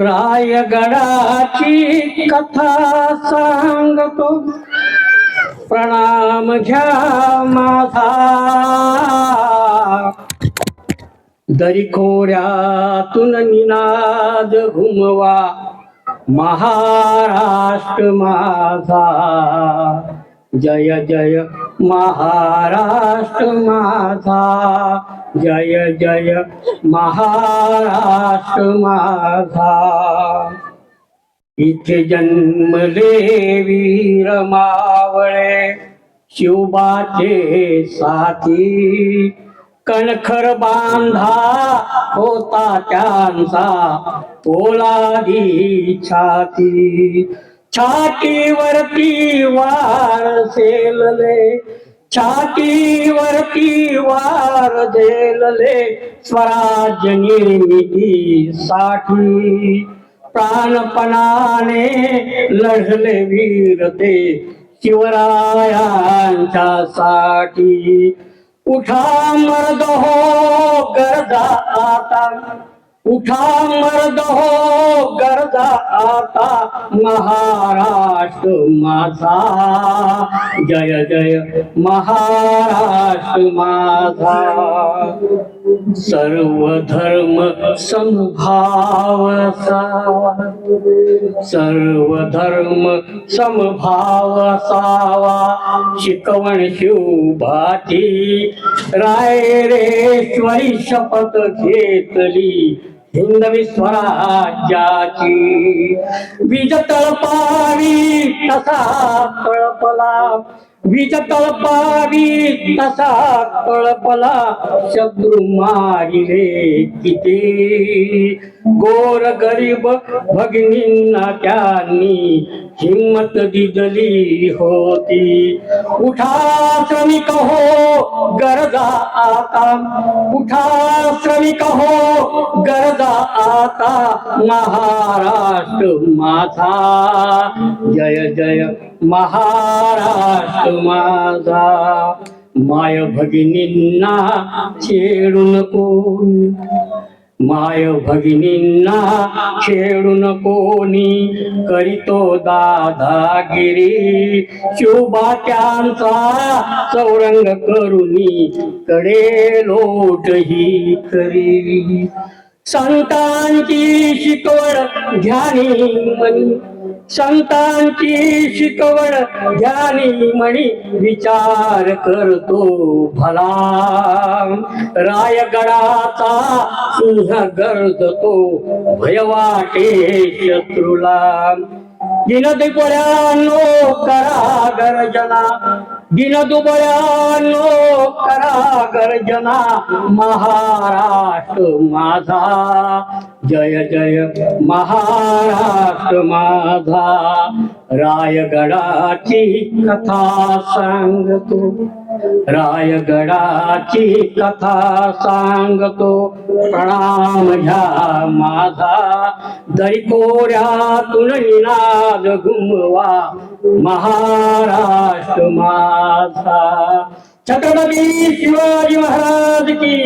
रायगडाची कथा सांगतो. प्रणाम घ्या माझा. दरी खोऱ्यातून निनाद घुमवा. महाराष्ट्र माझा. जय जय महाराष्ट्र माझा जय जय महाराष्ट्र माझा इथे जन्मले वीर मावळे शिवबाचे साथी. कणखर बांधा होता त्यांचा पोलादी छाती. छातीवरती वार सेलले छातीवरती वार झेलले स्वराज्य निर्मितीसाठी प्राणपणाने लढले वीर ते शिवरायांच्या साठी. उठा मर्द हो गरजा आता. उठा मर्द हो गरजा आता महाराष्ट्र माझा. जय जय महाराष्ट्र माझा. सर्व धर्म समभाव सर्व धर्म समभाव सावा शिकवण शिवभाती रायरेश्वरी शपथ घेतली. हिंदवी स्वराज्याची बीज तळपावी तसा तळपला बीज तळपावी तसा तळपला शत्रू मारिले किती गोर गरीब भगिनींना त्यांनी हिम्मत दिली होती. उठा श्रमिक हो गरजा आता. उठा श्रमिक हो गरजा आता. महाराष्ट्र माझा. जय जय. महाराष्ट्र माझा. माय भगिनींना छेडू नको माय भगिनींना छेडून कोणी? करीतो दादागिरी. शिवबात्यांचा चौरंग करुनी. कडे लोट ही करी. संतांची शिकवण ध्यानी मनी. संतांची शिकवण ध्यानी म्हणी विचार करतो भला. रायगडाचा सिंह गर्जतो भय वाटे शत्रूला. दिन करा गर्जना दिनदुबळ्यानो करा गर्जना महाराष्ट्र माझा. जय जय महाराष्ट्र माझा. रायगडाची कथा सांगतो. रायगडाची कथा सांगतो. प्रणाम घ्या माझा. दैकोऱ्यातून निनाद घुमवा. महाराष्ट्र माझा छत्रपती शिवाजी महाराज की